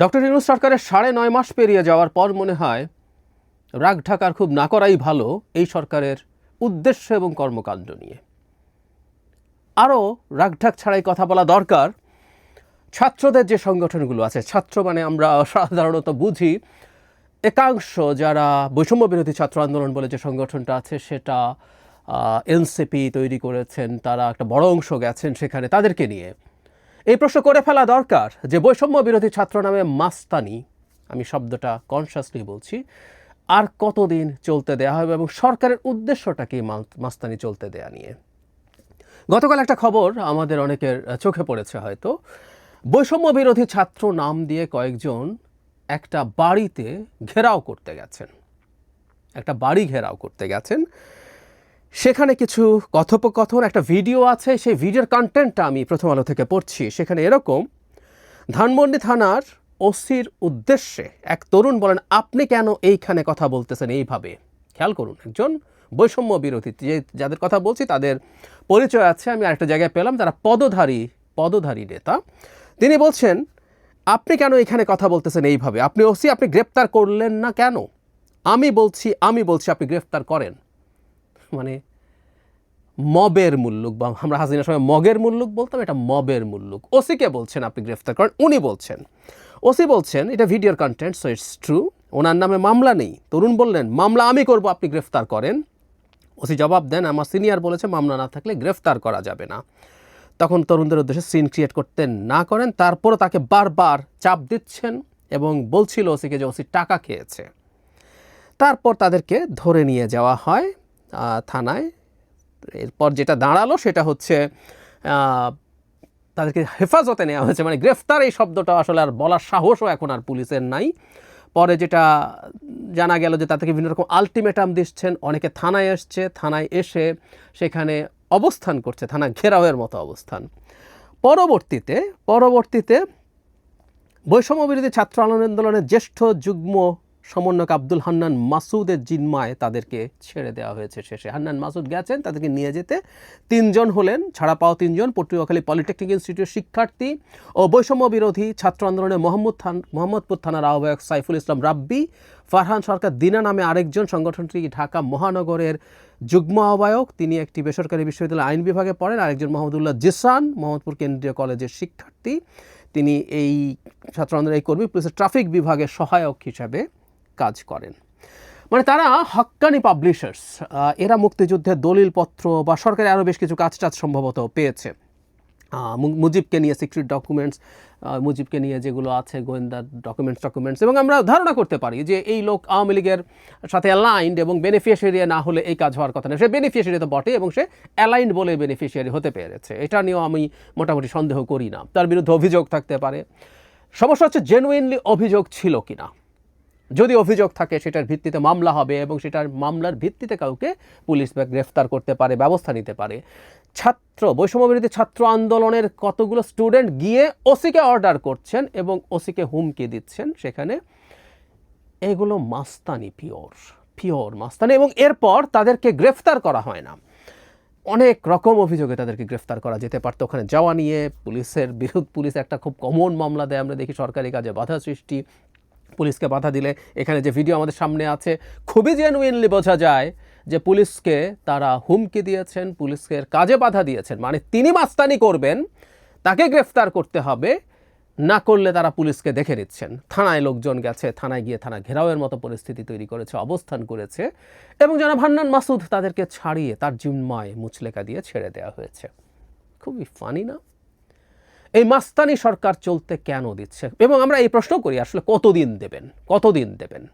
Doctor Yunus সরকারের সাড়ে নয় মাস পেরিয়ে যাওয়ার পর মনে হয় রাগ ঢাকার খুব না করাই ভালো এই সরকারের উদ্দেশ্য এবং কর্মকাণ্ড নিয়ে। আরও রাগঢাক ছাড়াই কথা বলা দরকার। ছাত্রদের যে সংগঠনগুলো আছে, ছাত্র মানে আমরা সাধারণত বুঝি, একাংশ যারা বৈষম্য বিরোধী ছাত্র আন্দোলন বলে যে সংগঠনটা আছে, সেটা এনসিপি তৈরি করেছেন, তারা একটা বড় অংশ গেছেন সেখানে, তাদেরকে নিয়ে। এই প্রশ্ন করে ফেলা দরকার যে বৈষম্য বিরোধী ছাত্র নামে মাস্তানি, আমি শব্দটা কনসিয়াসলি বলছি, আর কতদিন চলতে দেয়া হবে এবং সরকারের উদ্দেশ্যটা কি মাস্তানি চলতে দেয়া নিয়ে? গতকাল একটা খবর আমাদের অনেকের চোখে পড়েছে হয়তো। বৈষম্য বিরোধী ছাত্র নাম দিয়ে কয়েকজন একটা বাড়িতে ঘেরাও করতে গেছেন। একটা বাড়ি ঘেরাও করতে গেছেন। সেখানে কিছু কথোপকথন, একটা ভিডিও আছে, সেই ভিডিওর কন্টেন্টটা আমি প্রথম আলো থেকে পড়ছি। সেখানে এরকম, ধানমন্ডি থানার ওসির উদ্দেশ্যে এক তরুণ বলেন, আপনি কেন এইখানে কথা বলতেছেন এইভাবে? খেয়াল করুন, একজন বৈষম্য বিরোধী, যে যাদের কথা বলছি তাদের পরিচয় আছে, আমি আরেকটা জায়গায় পেলাম তারা পদধারী পদধারী নেতা। তিনি বলছেন, আপনি কেন এখানে কথা বলতেছেন এইভাবে? আপনি ওসি, আপনি গ্রেপ্তার করলেন না কেন? আমি বলছি আমি বলছি আপনি গ্রেফতার করেন। মানে মবের মুল্লুক বা আমরা হাসিনার সময় মগের মুল্লুক বলতাম, এটা মবের মুল্লুক। ওসিকে বলছেন আপনি গ্রেফতার করেন? উনি বলছেন। ওসি বলছেন, এটা ভিডিওর কন্টেন্ট সো ইটস ট্রু ওনার নামে মামলা নেই। তরুণ বললেন, মামলা আমি করব, আপনি গ্রেফতার করেন। ওসি জবাব দেন, আমার সিনিয়র বলেছে মামলা না থাকলে গ্রেফতার করা যাবে না। তখন তরুণদের উদ্দেশ্যে সিন ক্রিয়েট করতে না করেন, তারপরও তাকে বারবার চাপ দিচ্ছেন এবং বলছিল ওসিকে যে ওসি টাকা খেয়েছে। তারপর তাদেরকে ধরে নিয়ে যাওয়া হয় থানায়। এরপর যেটা দাঁড়াল সেটা হচ্ছে তাদেরকে হেফাজতে নেওয়া হয়েছে। মানে গ্রেফতার এই শব্দটা আসলে আর বলার সাহসও এখন আর পুলিশের নাই। পরে যেটা জানা গেল যে তাদেরকে বিভিন্ন রকম আলটিমেটাম দিচ্ছেন, অনেকে থানায় এসছে, থানায় এসে সেখানে অবস্থান করছে, থানা ঘেরাওয়ের মতো অবস্থান। পরবর্তীতে পরবর্তীতে বৈষম্য বিরোধী ছাত্র আন্দোলনের জ্যেষ্ঠ যুগ্ম সমন্বয়ক আব্দুল হান্নান মাসুদের জিম্মায় তাদেরকে ছেড়ে দেওয়া হয়েছে শেষে। হান্নান মাসুদ গেছেন, তাদেরকে নিয়ে যেতে তিনজন হলেন, ছাড়া পাওয়া তিনজন, পটুয়াখালী পলিটেকনিক ইনস্টিটিউট শিক্ষার্থী ও বৈষম্য বিরোধী ছাত্র আন্দোলনের মোহাম্মদ থান, মোহাম্মদপুর থানার আহ্বায়ক সাইফুল ইসলাম রাব্বি, ফারহান সরকার দিনা নামে আরেকজন সংগঠনটি ঢাকা মহানগরের যুগ্ম আহ্বায়ক, তিনি একটি বেসরকারি বিশ্ববিদ্যালয় আইন বিভাগে পড়েন, আরেকজন মোহাম্মদুল্লাহ জিসান, মোহাম্মদপুর কেন্দ্রীয় কলেজের শিক্ষার্থী। তিনি এই ছাত্র আন্দোলনের এই কর্মী, পুলিশের ট্রাফিক বিভাগের সহায়ক হিসাবে কাজ করেন। মানে তারা হক্কানি পাবলিশার্স এরা মুক্তিযুদ্ধের দলিলপত্র বা সরকারি আরও বেশ কিছু কাজ টাজ সম্ভবত পেয়েছে। মুজিবকে নিয়ে সিক্রেট ডকুমেন্টস মুজিবকে নিয়ে যেগুলো আছে, গোয়েন্দা ডকুমেন্টস ডকুমেন্টস এবং আমরা ধারণা করতে পারি যে এই লোক আওয়ামী লীগের সাথে অ্যালাইন্ড এবং বেনিফিশিয়ারি না হলে এই কাজ হওয়ার কথা না। সে বেনিফিশিয়ারি তো বটে এবং সে অ্যালাইন্ড বলে বেনিফিশিয়ারি হতে পেরেছে। এটা নিয়েও আমি মোটামুটি সন্দেহ করি না। তার বিরুদ্ধে অভিযোগ থাকতে পারে। সমস্যা হচ্ছে জেনুইনলি অভিযোগ ছিল কিনা। যদি অভিযোগ থাকে, সেটার ভিত্তিতে মামলা হবে এবং সেটার মামলার ভিত্তিতে কাউকে পুলিশ বা গ্রেফতার করতে পারে, ব্যবস্থা নিতে পারে। ছাত্র বৈষম্য বিরোধী ছাত্র আন্দোলনের কতগুলো স্টুডেন্ট গিয়ে ওসিকে অর্ডার করছেন এবং ওসিকে হুমকি দিচ্ছেন, সেখানে এগুলো মাস্তানি পিওর পিওর মাস্তানি এবং এরপর তাদেরকে গ্রেফতার করা হয় না। অনেক রকম অভিযোগে তাদেরকে গ্রেফতার করা যেতে পারতো। ওখানে যাওয়া নিয়ে পুলিশের বিরোধ পুলিশ একটা খুব কমন মামলা দেয়। আমরা দেখি সরকারি কাজে বাধা সৃষ্টি পুলিশকে বাধা দিলে। এখানে যে ভিডিও আমাদের সামনে আছে, খুবই জেনুইনলি বোঝা যায় যে পুলিশকে তারা হুমকি দিয়েছেন পুলিশের কাজে বাধা দিয়েছেন। মানে তিনি মাস্তানি করবেন, তাকে গ্রেফতার করতে হবে, না করলে তারা পুলিশকে দেখে নিচ্ছেন। থানায় লোকজন গেছে, থানায় গিয়ে থানা ঘেরাওয়ের মতো পরিস্থিতি তৈরি করেছে, অবস্থান করেছে এবং জনাব ভান্নান মাসুদ তাদেরকে ছাড়িয়ে তার জিম্মায় মুচলেকা দিয়ে ছেড়ে দেওয়া হয়েছে। খুবই ফানি না? এই মাস্তানি সরকার চলতে কেন দিচ্ছে? এবং আমরা এই প্রশ্ন করি, আসলে কতদিন দেবেন? কতদিন দেবেন?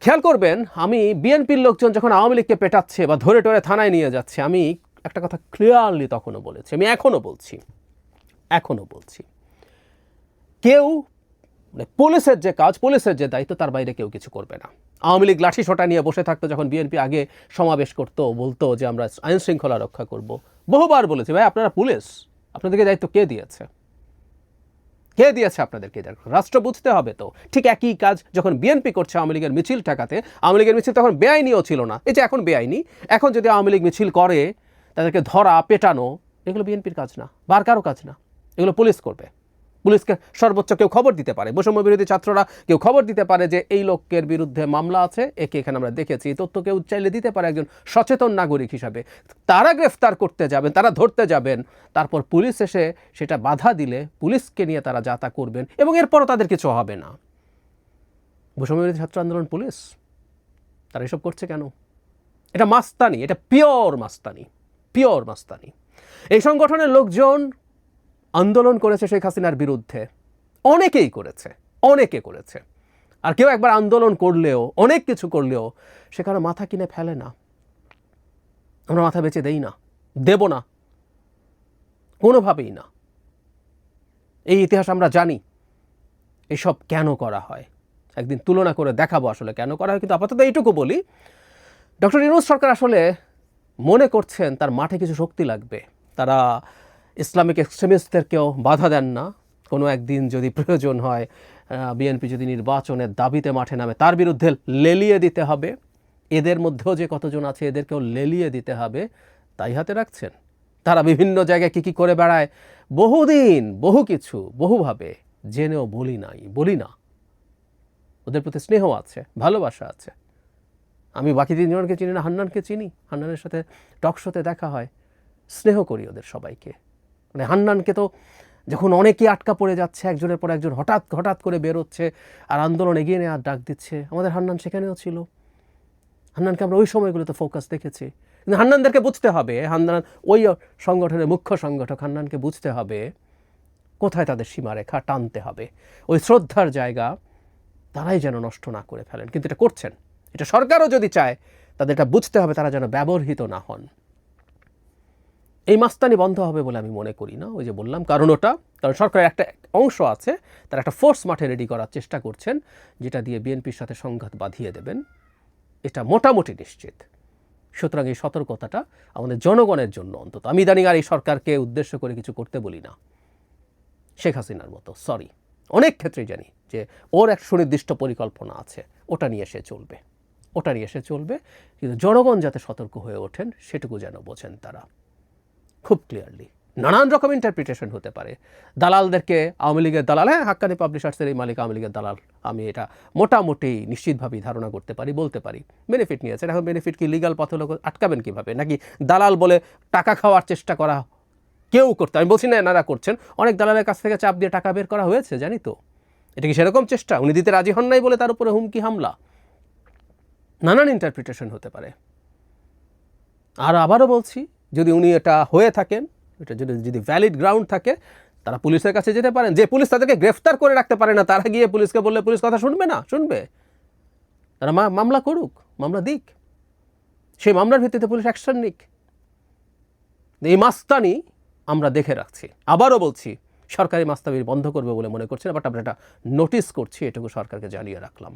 খেয়াল করবেন, আমি বিএনপির লোকজন যখন আওয়ামী লীগকে পেটাচ্ছে বা ধরে টরে থানায় নিয়ে যাচ্ছে, আমি একটা কথা ক্লিয়ারলি তখনও বলেছি, আমি এখনও বলছি এখনও বলছি। কেউ মানে পুলিশের যে কাজ, পুলিশের যে দায়িত্ব, তার বাইরে কেউ কিছু করবে না। আওয়ামী লীগ লাঠি সোটা নিয়ে বসে থাকতো যখন বিএনপি আগে সমাবেশ করতো, বলতো যে আমরা আইন শৃঙ্খলা রক্ষা করব। বহুবার বলেছি, ভাই, আপনারা পুলিশ আপনাদেরকে দায়িত্ব কে দিয়েছে? কে দিয়েছে আপনাদেরকে? রাষ্ট্র বুঝতে হবে তো। ঠিক একই কাজ যখন বিএনপি করছে আওয়ামী লীগের মিছিল ঠেকাতে, আওয়ামী লীগের মিছিল তখন বেআইনিও ছিল না। এই যে এখন বেআইনি, এখন যদি আওয়ামী লীগ মিছিল করে, তাদেরকে ধরা, পেটানো, এগুলো বিএনপির কাজ না, বার কারও কাজ না। এগুলো পুলিশ করবে। পুলিশকে সর্বোচ্চ কেউ খবর দিতে পারে। বৈষম্য বিরোধী ছাত্ররা কেউ খবর দিতে পারে যে এই লোকের বিরুদ্ধে মামলা আছে। একে এখানে আমরা দেখেছি। এই তথ্য কেউ চাইলে দিতে পারে একজন সচেতন নাগরিক হিসাবে। তারা গ্রেফতার করতে যাবেন, তারা ধরতে যাবেন। তারপর পুলিশ এসে সেটা বাধা দিলে পুলিশকে নিয়ে তারা যা তা করবেন এবং এরপরও তাদের কিছু হবে না। বৈষম্য বিরোধী ছাত্র আন্দোলন পুলিশ? তারা এসব করছে কেন? এটা মাস্তানি, এটা পিওর মাস্তানি পিওর মাস্তানি। এই সংগঠনের লোকজন আন্দোলন করেছে শেখ হাসিনার বিরুদ্ধে। অনেকেই করেছে, অনেকে করেছে। আর কেউ একবার আন্দোলন করলেও, অনেক কিছু করলেও সেখানে মাথা কিনে ফেলে না। আমরা মাথা বেঁচে দেই না, দেব না, কোনোভাবেই না। এই ইতিহাস আমরা জানি, এসব কেন করা হয়? একদিন তুলনা করে দেখাবো আসলে কেন করা হয়, কিন্তু আপাতত এইটুকু বলি। ডক্টর ইউনুস সরকার আসলে মনে করছেন তার মাঠে কিছু শক্তি লাগবে। তারা ইসলামিক এক্সট্রিমিস্টদেরকেও বাধা দেন না। কোনো একদিন যদি প্রয়োজন হয় বিএনপি যদি নির্বাচনের দাবিতে মাঠে নামে, তার বিরুদ্ধে লেলিয়ে দিতে হবে। এদের মধ্যেও যে কতজন আছে, এদেরকেও লেলিয়ে দিতে হবে, তাই হাতে রাখছেন। তারা বিভিন্ন জায়গায় কী কী করে বেড়ায়, বহুদিন, বহু কিছু, বহুভাবে জেনেও বলি নাই, বলি না। ওদের প্রতি স্নেহ আছে, ভালোবাসা আছে। আমি বাকি তিনজনকে চিনি না, হান্নানকে চিনি। হান্নানের সাথে টক শোতে দেখা হয়। স্নেহ করি ওদের সবাইকে। মানে হান্নানকে তো যখন অনেকেই আটকা পড়ে যাচ্ছে, একজনের পর একজন হঠাৎ হঠাৎ করে বেরোচ্ছে আর আন্দোলন এগিয়ে নেওয়ার ডাক দিচ্ছে, আমাদের হান্নান সেখানেও ছিল। হান্নানকে আমরা ওই সময়গুলোতে ফোকাস দেখেছি। কিন্তু হান্নানদেরকে বুঝতে হবে, হান্নান ওই সংগঠনের মুখ্য সংগঠক হান্নানকে বুঝতে হবে, কোথায় তাদের সীমারেখা টানতে হবে। ওই শ্রদ্ধার জায়গা তারাই যেন নষ্ট না করে ফেলেন। কিন্তু এটা করছেন। এটা সরকারও যদি চায় তাদের এটা বুঝতে হবে তারা যেন ব্যবহৃত না হন। এই মাস্তানি বন্ধ হবে বলে আমি মনে করি না। ওই যে বললাম, কারণ ওটা, কারণ সরকারের একটা অংশ আছে, তারা একটা ফোর্স মাঠে রেডি করার চেষ্টা করছেন, যেটা দিয়ে বিএনপির সাথে সংঘাত বাঁধিয়ে দেবেন। এটা মোটামুটি নিশ্চিত। সুতরাং এই সতর্কতাটা আমাদের জনগণের জন্য অন্তত। আমি ইদানিং আর এই সরকারকে উদ্দেশ্য করে কিছু করতে বলি না। শেখ হাসিনার মতো সরি অনেক ক্ষেত্রে জানি যে ওর এক সুনির্দিষ্ট পরিকল্পনা আছে, ওটা নিয়ে সে চলবে। ওটা নিয়ে সে চলবে, কিন্তু জনগণ যাতে সতর্ক হয়ে ওঠেন, সেটুকু যেন বোঝেন তারা। খুব ক্লিয়ারলি নানান রকম ইন্টারপ্রিটেশন হতে পারে। দালালদেরকে আওয়ামী লীগের দালাল হ্যাঁ হাক্কানি পাবলিশার্সের এই মালিক আওয়ামী লীগের দালাল আমি এটা মোটামুটি নিশ্চিতভাবেই ধারণা করতে পারি, বলতে পারি। বেনিফিট নিয়েছেন এখন বেনিফিট কি লিগাল পথে লোক আটকাবেন কীভাবে? নাকি দালাল বলে টাকা খাওয়ার চেষ্টা করা কেউ করতে, আমি বলছি না এনারা করছেন, অনেক দালালের কাছ থেকে চাপ দিয়ে টাকা বের করা হয়েছে, জানি তো। এটা কি সেরকম চেষ্টা? উনি দিতে রাজি হন নাই বলে তার উপরে হুমকি হামলা? নানান ইন্টারপ্রিটেশন হতে পারে। আর আবারও বলছি যদি উনি এটা হয়ে থাকেন, এটা যদি যদি ভ্যালিড গ্রাউন্ড থাকে, তারা পুলিশের কাছে যেতে পারেন। যে পুলিশ তাদেরকে গ্রেফতার করে রাখতে পারে না, তারা গিয়ে পুলিশকে বললে পুলিশ কথা শুনবে না, শুনবে। তারা মামলা করুক, মামলা দিক। সেই মামলার ভিত্তিতে পুলিশ অ্যাকশন নিক। এই মাস্তানি আমরা দেখে রাখছি। আবারও বলছি, সরকারি মাস্তাবির বন্ধ করবে বলে মনে করছেন বাট আমরা এটা নোটিস করছি, এটুকু সরকারকে জানিয়ে রাখলাম।